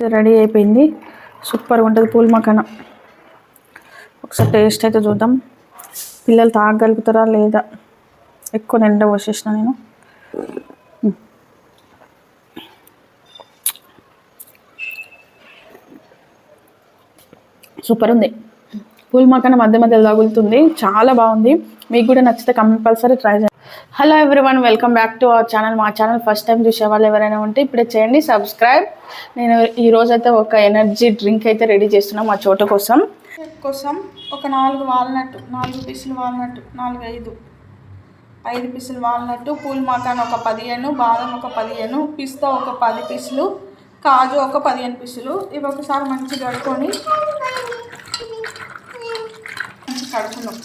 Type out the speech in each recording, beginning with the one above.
Ready అయిపోయింది. సూపర్గా ఉంటుంది పూల్ మకాన ఒకసారి టేస్ట్ అయితే చూద్దాం. పిల్లలు తాగగలుగుతారా లేదా? ఎక్కువ నిండా పోసేసిన నేను. సూపర్ ఉంది. పూల్ మకాన మధ్య మధ్యలో తగులుతుంది. చాలా బాగుంది. మీకు కూడా నచ్చితే కంపల్సరీ ట్రై చేయండి. Hello everyone welcome back to our channel మా ఛానల్ ఫస్ట్ టైం చూసే వాళ్ళు ఎవరైనా ఉంటే ఇప్పుడే చేయండి సబ్స్క్రైబ్ నేను ఈ రోజైతే అయితే ఒక ఎనర్జీ డ్రింక్ అయితే రెడీ చేస్తున్నాం మా చోట కోసం. కోసం ఒక నాలుగు వాల్నట్ నాలుగు పీసులు వాల్నట్ నాలుగు ఐదు ఐదు పీసులు వాల్నట్ పూల్ మాకాన్ ఒక పదిహేను బాదం ఒక పదిహేను పిస్తా ఒక పది పీసులు కాజు ఒక పదిహేను పీసులు. ఇవి ఒకసారి మంచిగా కడుక్కొని మంచిగా కడుకున్నాం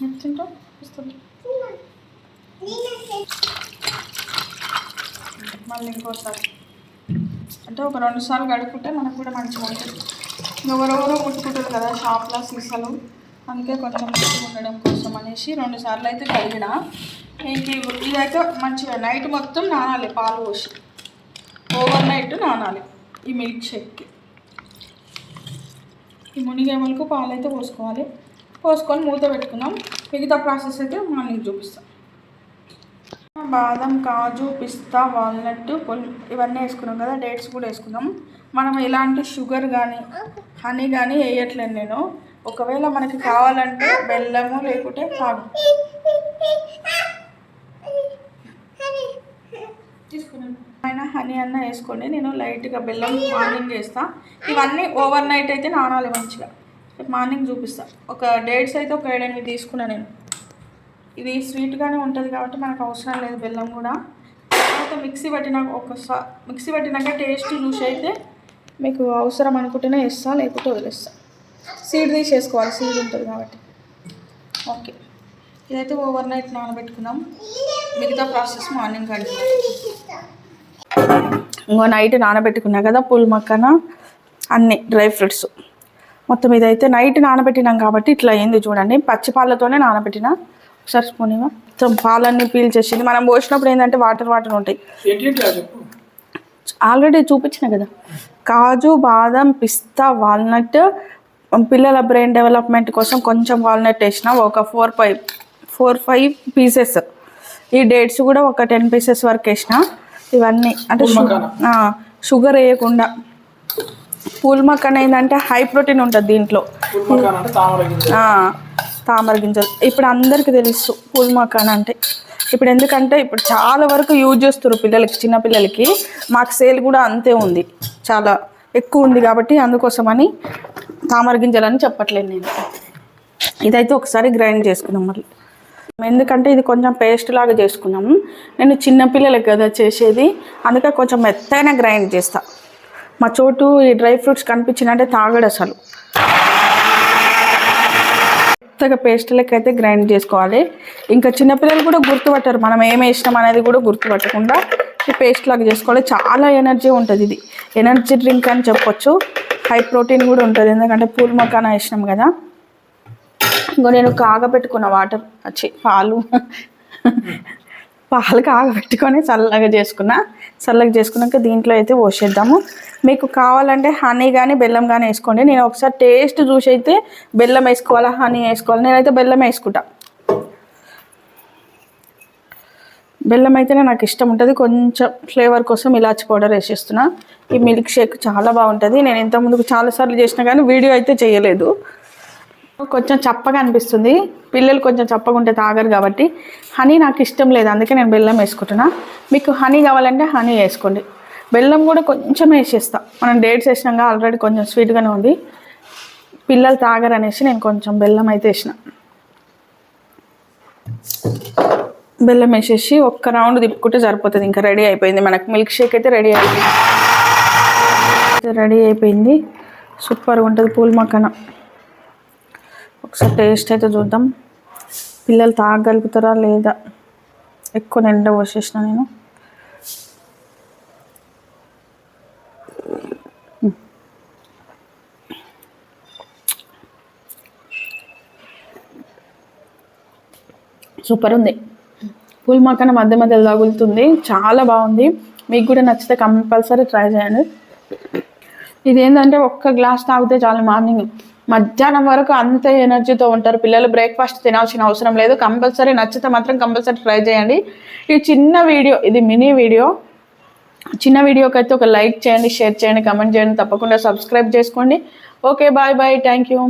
తింటాం వస్తుంది మళ్ళీ ఇంకోసారి అంటే ఒక రెండు సార్లు కడుక్కుంటే మనకు కూడా మంచిగా ఉంటుంది ఎవరెవరో ముట్టుకుంటారు కదా షాప్లో సీసాలు అందుకే కొంచెం మంచిగా ఉండడం కోసం అనేసి రెండు సార్లు అయితే కడిగిన ఇంక ఇదైతే మంచిగా నైట్ మొత్తం నానాలి పాలు పోసి ఓవర్ నైట్ నానాలి ఈ మిల్క్ షేక్కి ఈ మునిగేమలకు పాలు అయితే పోసుకోవాలి పోసుకొని మూత పెట్టుకుందాం మిగతా ప్రాసెస్ అయితే మార్నింగ్ చూపిస్తాం. బాదం కాజు పిస్తా వాల్నట్ పొల్ ఇవన్నీ వేసుకున్నాం కదా డేట్స్ కూడా వేసుకుందాం. మనం ఎలాంటి షుగర్ కానీ హనీ కానీ వేయట్లేదు నేను. ఒకవేళ మనకి కావాలంటే బెల్లము లేకుంటే పాలు. ఆయన హనీ అన్న వేసుకోండి. నేను లైట్గా బెల్లం మార్నింగ్ చేస్తాను ఇవన్నీ ఓవర్ నైట్ అయితే నానాలి మంచిగా. రేపు మార్నింగ్ చూపిస్తాను ఒక డేట్స్ అయితే ఒక ఏడెనిమిది తీసుకున్నాను నేను. ఇది స్వీట్గానే ఉంటుంది కాబట్టి మనకు అవసరం లేదు బెల్లం కూడా. తర్వాత మిక్సీ పట్టినాక ఒకసారి మిక్సీ పట్టినాక టేస్ట్ చూసి అయితే మీకు అవసరం అనుకుంటేనే వేస్తా లేకపోతే వదిలేస్తా. సీడ్ తీసేసుకోవాలి సీడ్ ఉంటుంది కాబట్టి. ఓకే. ఇదైతే ఓవర్ నైట్ నానబెట్టుకుందాం మిగతా ప్రాసెస్ మార్నింగ్ కండి ఇంకో నైట్ నానబెట్టుకున్నా కదా పుల్ మక్కన అన్ని డ్రై ఫ్రూట్స్. మొత్తం ఇదైతే నైట్ నానబెట్టినాం కాబట్టి ఇట్లా అయింది చూడండి. పచ్చి పాలతోనే నానబెట్టిన? ఒకసారి స్పూన్. మొత్తం పాలన్నీ పీల్ చేసింది. మనం పోసినప్పుడు ఏంటంటే వాటర్ వాటర్ ఉంటాయి. ఆల్రెడీ చూపించిన కదా. కాజు బాదం పిస్తా వాల్నట్ పిల్లల బ్రెయిన్ డెవలప్మెంట్ కోసం కొంచెం వాల్నట్ వేసిన ఒక four five four five pieces. ఈ డేట్స్ కూడా ఒక టెన్ పీసెస్ వరకు వేసిన. ఇవన్నీ అంటే షుగర్ వేయకుండా. పూల్ మక్కన్ ఏంటంటే హై ప్రోటీన్ ఉంటుంది దీంట్లో. తామర గింజలు. ఇప్పుడు అందరికీ తెలుసు పూల్ మకాన్ అంటే. ఇప్పుడు ఎందుకంటే ఇప్పుడు చాలా వరకు యూజ్ చేస్తారు పిల్లలకి చిన్న పిల్లలకి. మాకు సేల్ కూడా అంతే ఉంది. చాలా ఎక్కువ ఉంది కాబట్టి అందుకోసమని తామర గింజలు అని చెప్పట్లేదు నేను. ఇదైతే ఒకసారి గ్రైండ్ చేసుకున్నాం మళ్ళీ ఎందుకంటే ఇది కొంచెం పేస్ట్ లాగా చేసుకున్నాము. నేను చిన్న పిల్లలకి కదా చేసేది. అందుకే కొంచెం మెత్తైన గ్రైండ్ చేస్తా. మా చోటు ఈ డ్రై ఫ్రూట్స్ కనిపించినంటే తాగడు అసలు. మెత్తగా పేస్ట్ లెక్క అయితే గ్రైండ్ చేసుకోవాలి. ఇంకా చిన్నపిల్లలు కూడా గుర్తుపట్టరు. మనం ఏం వేసినాం అనేది కూడా గుర్తుపట్టకుండా పేస్ట్ లాగా చేసుకోవాలి. చాలా ఎనర్జీ ఉంటుంది ఇది. ఎనర్జీ డ్రింక్ అని చెప్పొచ్చు. హై ప్రోటీన్ కూడా ఉంటుంది. ఎందుకంటే పూల్ మొక్కన వేసినాం కదా. ఇంకో నేను కాగబెట్టుకున్న వాటర్ వచ్చి పాలు. పాలు కాగబెట్టుకొని చల్లగా చేసుకున్నా చల్లగా చేసుకున్నాక దీంట్లో అయితే పోసేద్దాము. మీకు కావాలంటే హనీ కానీ బెల్లం కానీ వేసుకోండి. నేను ఒకసారి టేస్ట్ చూసి అయితే బెల్లం వేసుకోవాలా హనీ వేసుకోవాలి? నేనైతే బెల్లం వేసుకుంటా. బెల్లం అయితేనే నాకు ఇష్టం ఉంటుంది. కొంచెం ఫ్లేవర్ కోసం ఇలాచి పౌడర్ వేసేస్తున్నా. ఈ మిల్క్ షేక్ చాలా బాగుంటుంది. నేను ఇంతకుముందుకు చాలాసార్లు చేసినా కానీ వీడియో అయితే చేయలేదు. కొంచెం చప్పగా అనిపిస్తుంది. పిల్లలు కొంచెం చప్పగా ఉంటే తాగరు కాబట్టి. హనీ నాకు ఇష్టం లేదు అందుకే నేను బెల్లం వేసుకుంటున్నా. మీకు హనీ కావాలంటే హనీ వేసుకోండి. బెల్లం కూడా కొంచెం వేసేస్తా. మనం డేట్స్ వేసినాక ఆల్రెడీ కొంచెం స్వీట్గానే ఉంది. పిల్లలు తాగరు అనేసి నేను కొంచెం బెల్లం అయితే వేసిన. బెల్లం వేసేసి ఒక్క రౌండ్ తిప్పుకుంటే సరిపోతుంది. ఇంకా రెడీ అయిపోయింది. మనకు మిల్క్ షేక్ అయితే రెడీ అయిపోయింది. రెడీ అయిపోయింది. సూపర్గా ఉంటుంది పూల్ మక్కన. ఒకసారి టేస్ట్ అయితే చూద్దాం. పిల్లలు తాగగలుగుతారా లేదా? ఎక్కువ నిండ పోసేసిన నేను. సూపర్ ఉంది. పూల్ మక్కన మధ్య మధ్యలో తగులుతుంది. చాలా బాగుంది. మీకు కూడా నచ్చితే కంపల్సరీ ట్రై చేయండి. ఇది ఏంటంటే ఒక్క గ్లాస్ తాగితే చాలు మార్నింగ్. మధ్యాహ్నం వరకు అంత ఎనర్జీతో ఉంటారు. పిల్లలు బ్రేక్ఫాస్ట్ తినాల్సిన అవసరం లేదు. కంపల్సరీ నచ్చితే మాత్రం కంపల్సరీ ట్రై చేయండి. ఈ చిన్న వీడియో ఇది మినీ వీడియో. చిన్న వీడియోకి అయితే ఒక లైక్ చేయండి షేర్ చేయండి కమెంట్ చేయండి. తప్పకుండా సబ్స్క్రైబ్ చేసుకోండి. Okay bye bye. Thank you.